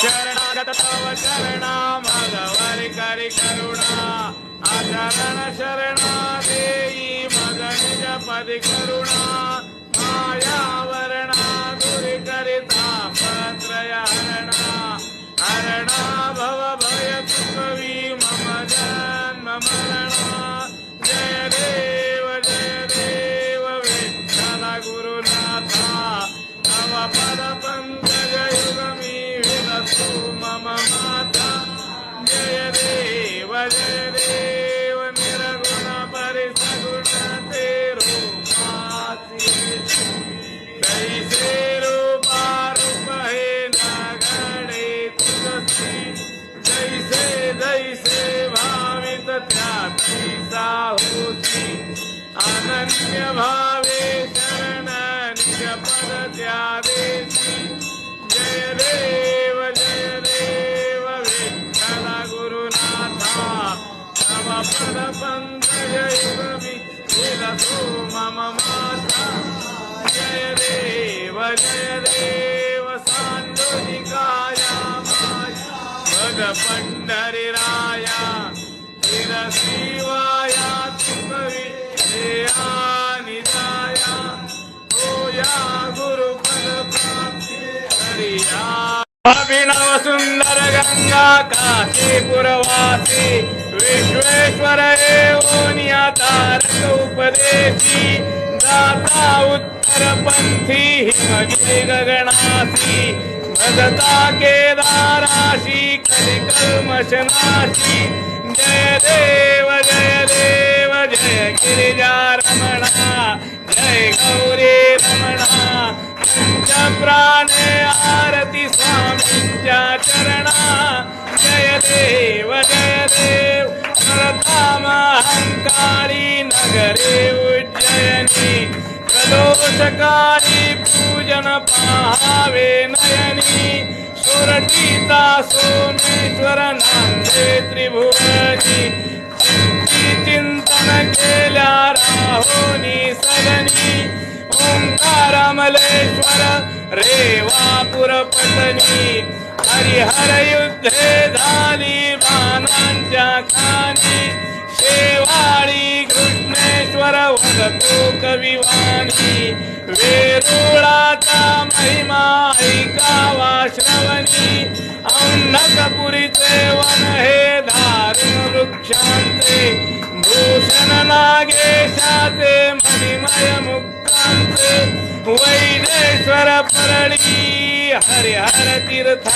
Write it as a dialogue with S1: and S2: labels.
S1: శరణాగత తవ శరణామగవరి కరి కరుణా అచరణ శరణాదేయి మగ నిజ పది కరుణ. अनन्य भावे शरण पद त्या जय देव जय देव, विठ्ठल गुरुनाथा। तव पद विलसो मम माता। जय देव जय देव, सान्दुनिकाया पंढरीराया शिरसीवाया अभिनव सुंदर गंगा काशीपुरवासी विश्वेश्वर एवोनिया तारक उपदेशी दाता उत्तर पंथी हिमगिरी गगनासी भगता केदाराशी कलिकल्मशनाशी जय देव जय देव जय गिरिजा देव जय देव प्रथम अहंकारी नगरे उज्जयनी, प्रदोषकारी पूजन पाहावे नयनी सुरटिता सोमेश्वर नांदे त्रिभुवनी, चिंती चिंतन केल्या राहोनी सदनी ओंकारामलेश्वर रेवापुर पटनी हरिहर युद्धे झाली वदतो कविवाणी, वेरुळाचा महिमा ऐकावा श्रवणी औन्नकपुरीचे वन हे दारुण वृक्षांचे, भूषण नागेशाचे मणिमय मुक्तांचे वैदेश्वर परळी, हरिहर तीर्था